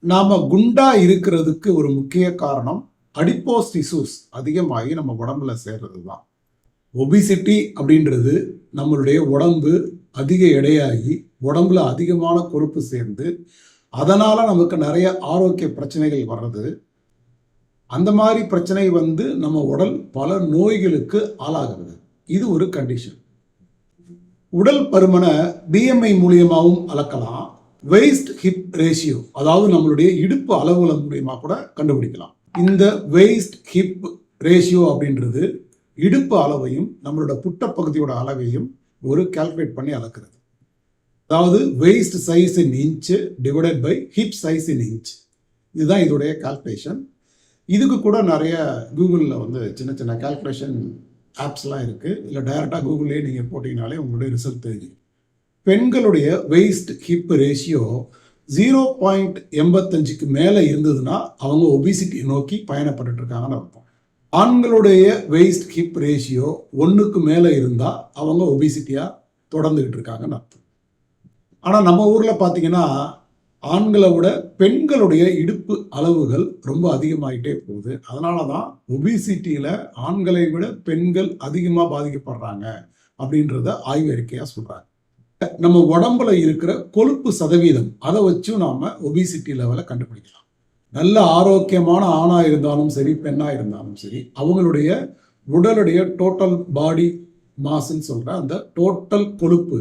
நாம் குண்டா இருக்கிறதுக்கு ஒரு முக்கிய காரணம் அடிப்போஸ் டிசூஸ் அதிகமாகி நம்ம உடம்புல சேர்றது தான் ஒபிசிட்டி அப்படின்றது நம்மளுடைய உடம்பு அதிக எடையாகி உடம்புல அதிகமான கொழுப்பு சேர்ந்து அதனால் நமக்கு நிறைய ஆரோக்கிய பிரச்சனைகள் வர்றது. அந்த மாதிரி பிரச்சனை வந்து நம்ம உடல் பல நோய்களுக்கு ஆளாகிறது. இது ஒரு கண்டிஷன் உடல் பருமனை பிஎம்ஐ மூலியமாகவும் அளக்கலாம். வெயிஸ்ட் ஹிப் ரேஷியோ அதாவது நம்மளுடைய இடுப்பு அளவுல மூலியமா கூட கண்டுபிடிக்கலாம். இந்த வெயிஸ்ட் ஹிப் ரேஷியோ அப்படின்றது இடுப்பு அளவையும் நம்மளோட புட்டப்பகுதியோட அளவையும் ஒரு கால்குலேட் பண்ணி அளக்குறது. அதாவது waist size in inch divided by hip size in inch இதுதான் இதோடைய கால்குலேஷன் இதுக்கு கூட நிறைய கூகுளில் வந்து சின்ன சின்ன கால்குலேஷன் ஆப்ஸ்லாம் இருக்குது இல்லை டைரெக்டாக கூகுள்லேயே நீங்கள் போட்டிங்கனாலே உங்களுடைய ரிசல்ட் தெரியும் பெண்களுடைய waist hip ratio zero point எண்பத்தஞ்சுக்கு மேலே இருந்ததுன்னா அவங்க ஒபிசிட்டி நோக்கி பயணப்பட்டு இருக்காங்கன்னு அர்த்தம். ஆண்களுடைய வெயிஸ்ட் ஹிப் ரேஷியோ ஒன்றுக்கு மேலே இருந்தால் அவங்க ஒபிசிட்டியாக தொடர்ந்துக்கிட்டு இருக்காங்கன்னு அர்த்தம். ஆனால் நம்ம ஊரில் பார்த்தீங்கன்னா ஆண்களை விட பெண்களுடைய இடுப்பு அளவுகள் ரொம்ப அதிகமாகிட்டே போகுது. அதனால தான் ஒபிசிட்டியில் ஆண்களை விட பெண்கள் அதிகமாக பாதிக்கப்படுறாங்க அப்படின்றத ஆய்வறிக்கையாக சொல்கிறாங்க நம்ம உடம்புல இருக்கிற கொழுப்பு சதவீதம் அதை வச்சும் நாம ஒபிசிட்டி லெவலை கண்டுபிடிக்கலாம். நல்ல ஆரோக்கியமான ஆணா இருந்தாலும் சரி பெண்ணா இருந்தாலும் சரி அவங்களுடைய உடலுடைய டோட்டல் பாடி மாஸ்ன்னு சொல்ற அந்த டோட்டல் கொழுப்பு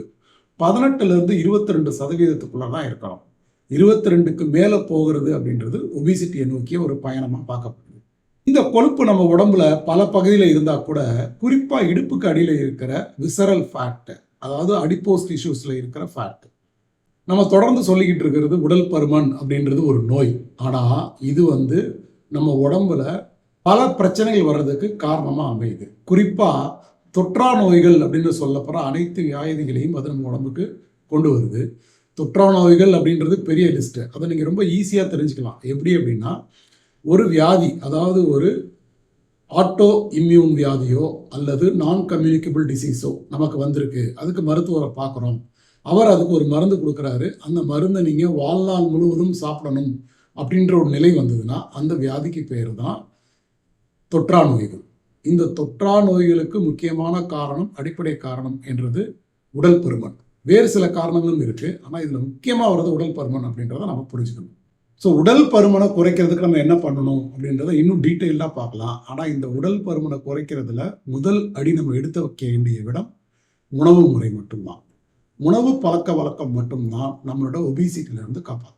பதினெட்டுல இருந்து இருபத்தி ரெண்டு சதவீதத்துக்குள்ள தான் இருக்கணும். இருபத்தி ரெண்டுக்கு மேலே போகிறது அப்படின்றது ஒபிசிட்டியை நோக்கிய ஒரு பயணமாக பார்க்கப்படுது. இந்த கொழுப்பு நம்ம உடம்புல பல பகுதியில் இருந்தால் கூட குறிப்பாக இடுப்புக்கு அடியில் இருக்கிற விசரல் ஃபேட்டு அதாவது அடிப்போஸ் டிஷ்யூஸில் இருக்கிற ஃபேட் நம்ம தொடர்ந்து சொல்லிக்கிட்டு இருக்கிறது உடல் பருமன் அப்படின்றது ஒரு நோய். ஆனால் இது வந்து நம்ம உடம்புல பல பிரச்சனைகள் வர்றதுக்கு காரணமாக அமையுது. குறிப்பாக தொற்றா நோய்கள் அப்படின்னு சொல்லப்படுற அனைத்து வியாதிகளையும் அது நம்ம உடம்புக்கு கொண்டு வருது. தொற்றா நோய்கள் அப்படின்றது பெரிய லிஸ்ட்டு அதை நீங்கள் ரொம்ப ஈஸியாக தெரிஞ்சுக்கலாம். எப்படி அப்படின்னா ஒரு வியாதி அதாவது ஒரு ஆட்டோ இம்யூன் வியாதியோ அல்லது நான் கம்யூனிகபிள் டிசீஸோ நமக்கு வந்திருக்கு. அதுக்கு மருத்துவரை பார்க்குறோம். அவர் அதுக்கு ஒரு மருந்து கொடுக்குறாரு. அந்த மருந்தை நீங்கள் வாழ்நாள் முழுவதும் சாப்பிடணும் அப்படின்ற ஒரு நிலை வந்ததுன்னா அந்த வியாதிக்கு பேர் தான் தொற்றா நோய்கள். இந்த தொற்றா நோய்களுக்கு முக்கியமான காரணம் அடிப்படை காரணம் என்றது உடல் பருமன். வேறு சில காரணங்களும் இருக்குது ஆனால் இதில் முக்கியமாக வர்றது உடல் பருமன் அப்படின்றத நம்ம புரிஞ்சுக்கணும். ஸோ உடல் பருமனை குறைக்கிறதுக்கு நம்ம என்ன பண்ணணும் அப்படின்றத இன்னும் டீட்டெயில்டாக பார்க்கலாம். ஆனால் இந்த உடல் பருமனை குறைக்கிறதுல முதல் அடி நம்ம எடுத்து வைக்க வேண்டிய விடம் உணவு முறை மட்டும்தான். உணவு பழக்க வழக்கம் மட்டும்தான் நம்மளோட ஒபிசிட்டிலேருந்து காப்பாற்றும்